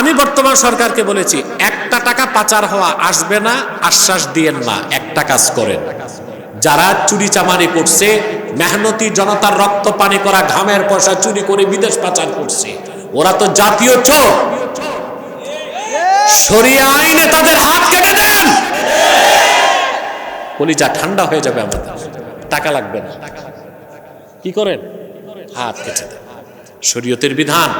আমি বর্তমান সরকারকে বলেছি, একটা টাকা পাচার হওয়া আসবে না, আশ্বাস দিয়েন না, একটা কাজ করেন। যারা চুরি চামারি করছে, মেহনতি জনতার রক্ত পানি করা ঘামের পয়সা চুরি করে বিদেশ পাচার করছে, ওরা তো জাতীয় চোর। সরিয়ে আইনে তাদের হাত কেটে দেন। কলিজা ঠান্ডা হয়ে যাবে আমাদের। টাকা লাগবে না। কি করেন? হাত কেটে দেন। শরীয়তের বিধান।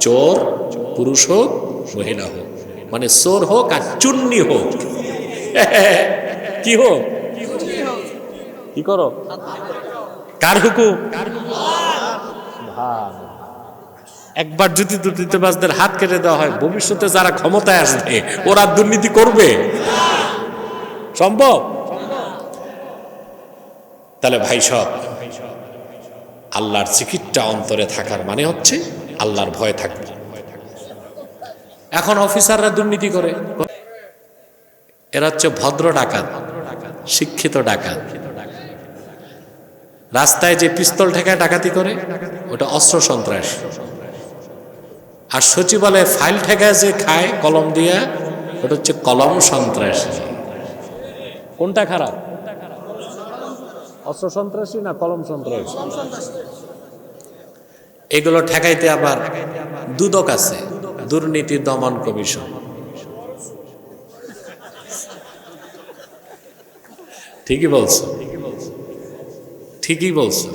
চোর পুরুষ হোক, মহিলা হোক মানে চোর হোক আর চুন্নি হোক। কি হোক? কি করো? কার হুকুম? একবার যদি দুর্নীতিবাজদের হাত কেটে দেওয়া হয়, ভবিষ্যতে যারা ক্ষমতায় আসবে, ওরা দুর্নীতি করবে। সম্ভব? তাহলে ভাই সব, আল্লাহর চিকিৎসা অন্তরে থাকার মানে হচ্ছে আল্লাহর ভয় থাকবে। এখন অফিসাররা দুর্নীতি করে। এরা হচ্ছে ভদ্র ডাকাত, শিক্ষিত ডাকাত। রাস্তায় যে পিস্তল ঠেকায় ডাকাতি করে, ওটা অস্ত্র সন্ত্রাস। আর সচিবালয়ে ফাইল ঠেকায় যে খায়, কলম দিয়ে, ওটা হচ্ছে কলম সন্ত্রাস। কোনটা খারাপ? অস্ত্র সন্ত্রাসী না কলম সন্ত্রাসী? এগুলো ঠেকাইতে আবার দুদক আছে দুর্নীতি দমন কমিশন। ঠিকই বলছো। ঠিকই বলছো।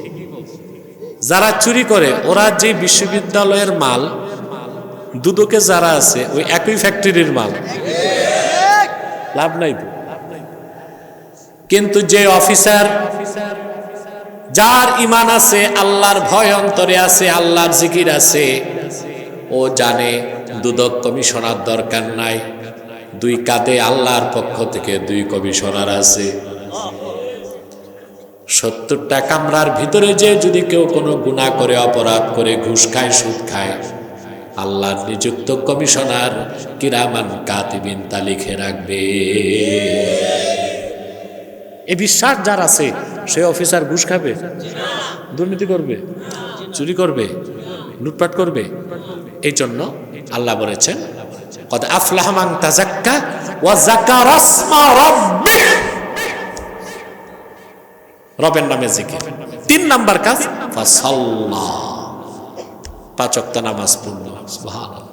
যারা চুরি করে ওরা যে বিশ্ববিদ্যালয়ের মাল দুদকে যারা আছে ওই একই ফ্যাক্টরির মাল। লাভ নাই তো। কিন্তু যে অফিসার যার ইমান আছে, আল্লাহর ভয় অন্তরে আছে, আল্লাহর জিকির আছে। ও জানে, দুদক কমিশনার দরকার নাই। দুই কাঁধে আল্লাহর পক্ষ থেকে দুই কমিশনার আছে। সত্তরটা কামরার ভিতরে যে যদি কেউ কোনো গুণা করে, অপরাধ করে, ঘুষ খায়, সুদ খায়, আল্লাহর নিযুক্ত কমিশনার কিরামান কাতিবিন তা লিখে রাখবে। এ বিশ্বাস যার আছে, সে অফিসার ঘুষ খাবে, দুর্নীতি করবে, চুরি করবে, লুটপাট করবে। এই জন্য আল্লাহ বলেছেন কত আফলাহমাং তাজাক্কা ওয়া যাকারাসমা রাব্বিক রবের নামে জিকির। তিন নাম্বার কাজ, ফাসাল্লা। পাঁচ নামাজ পূর্ণ সুবহানাল্লাহ।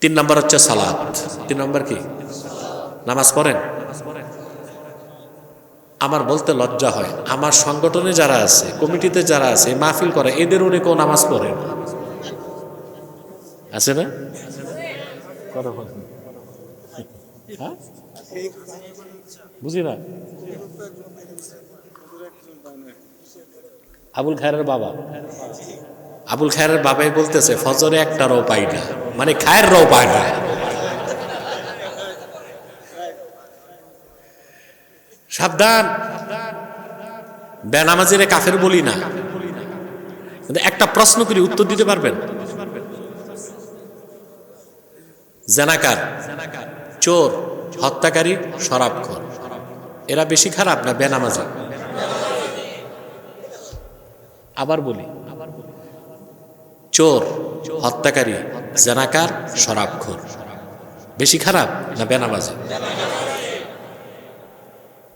তিন নাম্বার হচ্ছে সালাত। তিন নাম্বার কি? নামাজ পড়েন? আমার বলতে লজ্জা হয়। আমার সংগঠনে যারা আছে, কমিটিতে যারা আছে, মাহফিল করে, এদের উনি কেউ নামাজ পড়ে। আছে না? হ্যাঁ? বুঝি না? আবুল খায়ের বাবা। আবুল খায়ের বাবাই বলতেছে, ফজরে একটা রও পাই না। মানে খায়ের রও পায় না। সাবধান। বেনামাজিরে কাফের বলি না। কিন্তু একটা প্রশ্ন করি, উত্তর দিতে পারবেন? জেনাকার, চোর, হত্যাকারী, শরাবখোর, এরা বেশি খারাপ না বেনামাজি? আবার বলি, চোর, হত্যাকারী, জেনাকার, শরাবখোর, বেশি খারাপ না বেনামাজি?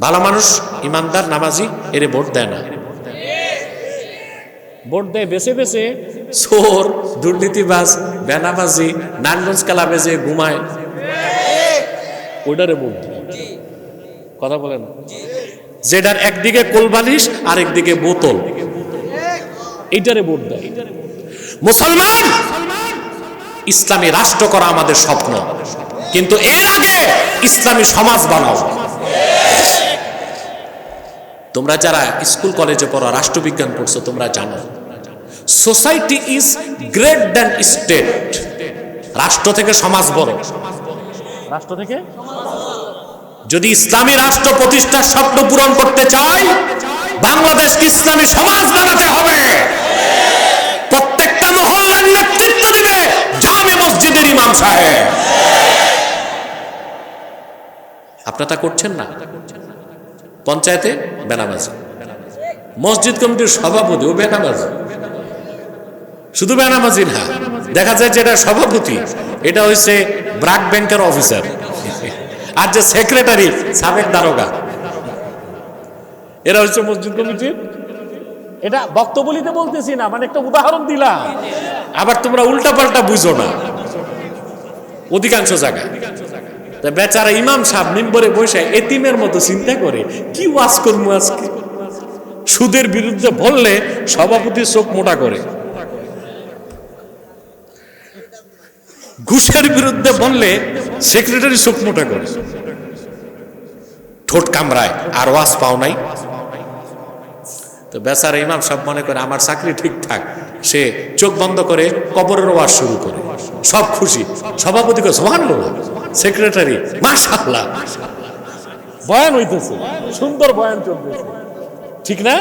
ভালো মানুষ ইমানদার নামাজি এরে ভোট দেয় না। ভোট দেয় বেছে বেছে। চোর দুর্নীতিবাজ বেনামাজি নানগঞ্জ ক্লাবে যে ঘুমায়। ওইটারে ভোট দেয়। কথা বলেন। যেটার একদিকে কোলবালিশ আর একদিকে বোতল। এইটারে ভোট দেয়। মুসলমান! ইসলামী রাষ্ট্র করা আমাদের স্বপ্ন। কিন্তু এর আগে ইসলামী সমাজ বানাও। তোমরা যারা স্কুল কলেজে পড়ো রাষ্ট্রবিজ্ঞান পড়ছো তোমরা জানো। Society is great than state রাষ্ট্র থেকে সমাজ বড়। রাষ্ট্র থেকে? যদি ইসলামী রাষ্ট্র প্রতিষ্ঠার স্বপ্ন পূরণ করতে চাই বাংলাদেশকে ইসলামী সমাজ বানাতে হবে। প্রত্যেকটা মহল্লার নেতৃত্ব দিবে জামে মসজিদের ইমাম সাহেব। আপনারা তা করছেন না? পঞ্চায়েতে বেনামাজি। মসজিদ কমিটির সভাপতি ও বেনামাজি। শুধু বেনামাজি না, দেখা যায় যে এটা সভাপতি, এটা হচ্ছে ব্রাক ব্যাংকের অফিসার, আর যে সেক্রেটারি, সাবেক দারোগা। এরা হচ্ছে মসজিদ কমিটির। এটা বক্তব্যলিতে বলতেছি না মানে একটা উদাহরণ দিলাম। আবার তোমরা উল্টা পাল্টা বুঝো না। অধিকাংশ জায়গায়। তা বেচারা ইমাম সাহেব মিম্বরে বসে এতিমের মতো চিন্তা করে, কি ওয়াজ করব আজকে? সুদের বিরুদ্ধে বললে সভাপতি চোখ মোটা করে। ঘুষের বিরুদ্ধে বললে সেক্রেটারি চোখ মোটা করে। ঠোঁট কামড়ায়, আর ওয়াজ পাও নাই। তো বেচারা ইমাম সব মনে করে, আমার চাকরি ঠিকঠাক সে চোখ বন্ধ করে কবরের ওয়াজ শুরু করে। সব খুশি। সভাপতি সমান সেক্রেটারি মাশাল্লাহ বয়ান হইতেছে। সুন্দর বয়ান চলতেছে। ঠিক না?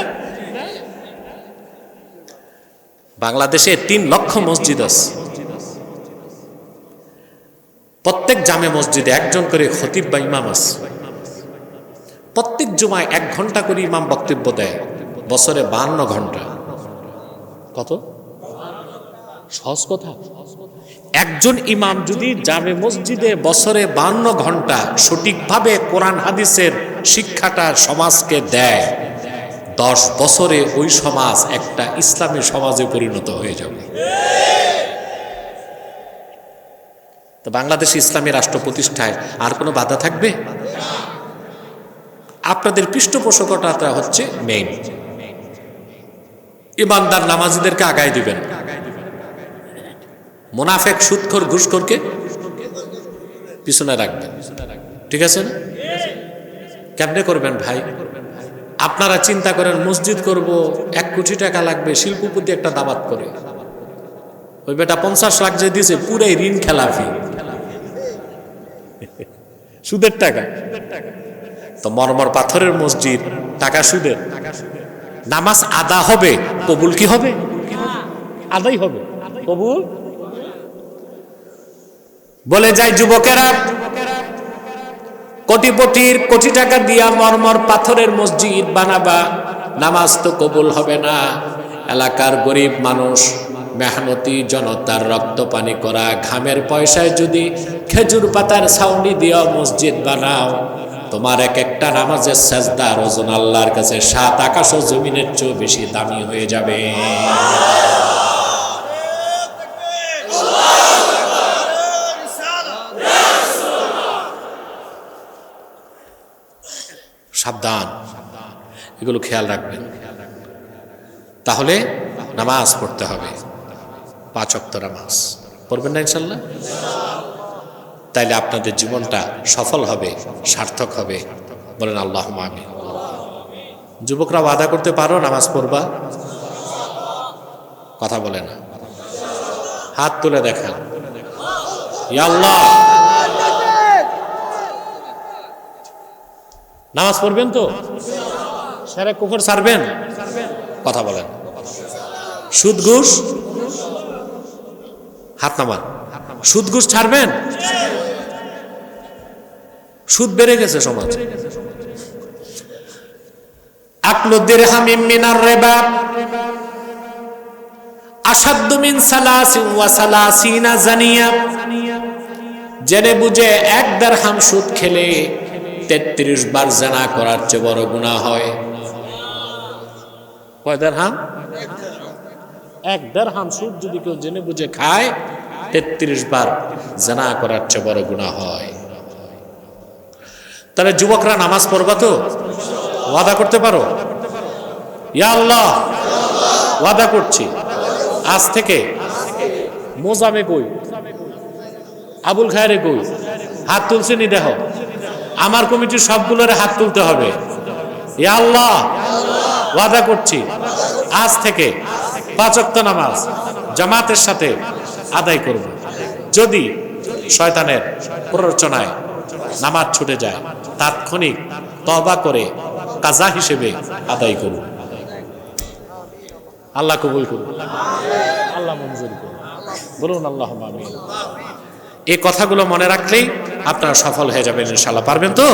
বাংলাদেশে তিন লক্ষ মসজিদ আছে। প্রত্যেক জামে মসজিদে একজন করে খতিব বা ইমাম আছে। প্রত্যেক জুমায় এক ঘণ্টা করে ইমাম বক্তব্য দেয়। বছরে বান্ন ঘণ্টা। কত? সহজ কথা। একজন ইমাম যদি জামে মসজিদে বছরে বান্ন ঘণ্টা সঠিকভাবে কোরআন হাদিসের শিক্ষাটা সমাজকে দেয়, দশ বছরে ওই সমাজ একটা ইসলামী সমাজে পরিণত হয়ে যাবে। তো বাংলাদেশ ইসলামী রাষ্ট্র প্রতিষ্ঠায় আর কোনো বাধা থাকবে? আপনাদের পৃষ্ঠপোষকতা হচ্ছে মেইন ইমানদার নামাজিদেরকে আগায় দিবেন। মোনাফেক, সুৎখর, ঘুষখোরকে পিছনে রাখবেন। ঠিক আছে না? কেমনে করবেন ভাই? আপনারা চিন্তা করেন, মসজিদ করব, এক কোটি টাকা লাগবে, শিল্পপতি একটা দাবাত করে। ওই বেটা পঞ্চাশ লাখ যে দিয়েছে পুরাই ঋণ খেলাফি। সুদের টাকা। তো মরমর পাথরের মসজিদ, টাকা সুদের। নামাজ আদা হবে, কবুল কি হবে? আদাই হবে। কবুল? বলে যায় যুবকেরা কোটিপটির কোটি টাকা দিয়া মরমর পাথরের মসজিদ বানাবা, নামাজ তো কবুল হবে না। এলাকার গরিব মানুষ, মেহনতি জনতার রক্ত পানি করা, ঘামের পয়সায় যদি খেজুর পাতার ছাউনি দিয়া মসজিদ বানাও, তোমার এক একটা নামাজের সাজদার ওজন আল্লাহর কাছে, সাত আকাশ ও জমিনের চেয়েও বেশি দামি হয়ে যাবে। সাবধান। এগুলো খেয়াল রাখবেন। তাহলে নামাজ পড়তে হবে। পাঁচ অক্ত নামাজ। পড়বেন না ইনশাল্লাহ তাইলে আপনাদের জীবনটা সফল হবে, সার্থক হবে। বলেন আল্লাহ আমি যুবকরা ওয়াদা করতে পারো নামাজ পড়বা? কথা বলে না। হাত তুলে দেখান। আল্লাহ! নামাজ পড়বেন তো? সেরে কুকুর ছাড়বেন? কথা বলেন। সুদ ঘুষ? হাত নামান। সুদ ঘুষ ছাড়বেন? সুদ বেড়ে গেছে সমাজ। আকলুদ্দির হামিম মিনার রেবা। আসাদ্দ মিন সালাসিন ওয়া সালাসিনা জানিয়া। জেনে বুঝে এক দেড়হাম সুদ খেলে তেত্রিশ বার জানা করার চেয়ে বড় গুণা হয়। কয় দেড়হাম? এক দেড়হাম সুদ যদি কেউ জেনে বুঝে খায়, তেত্রিশ বার জানা করার চেয়ে বড় গুণা হয়। তাহলে যুবকরা নামাজ পড়বা তো? ওয়াদা করতে পারো? ইয়া আল্লাহ, ওয়াদা করছি। আজ থেকে মোজামে কই আবুল খায়রে কই হাত তুলছে নি দেহ? আমার কমিটির সবগুলোর হাত তুলতে হবে। আল্লাহ, ওয়াদা করছি। আজ থেকে পাঁচক্ত নামাজ জামাতের সাথে আদায় করব। যদি শয়তানের প্ররোচনায় নামাজ ছুটে যায়, তাৎক্ষণিক তবা করে কাজা হিসেবে আদায় করব। আল্লাহ কবুল করুন। আল্লাহ মঞ্জুর করুন। বলুন আল্লাহ এই কথাগুলো মনে রাখলেই আপনারা সফল হয়ে যাবেন ইনশাল্লাহ পারবেন তো?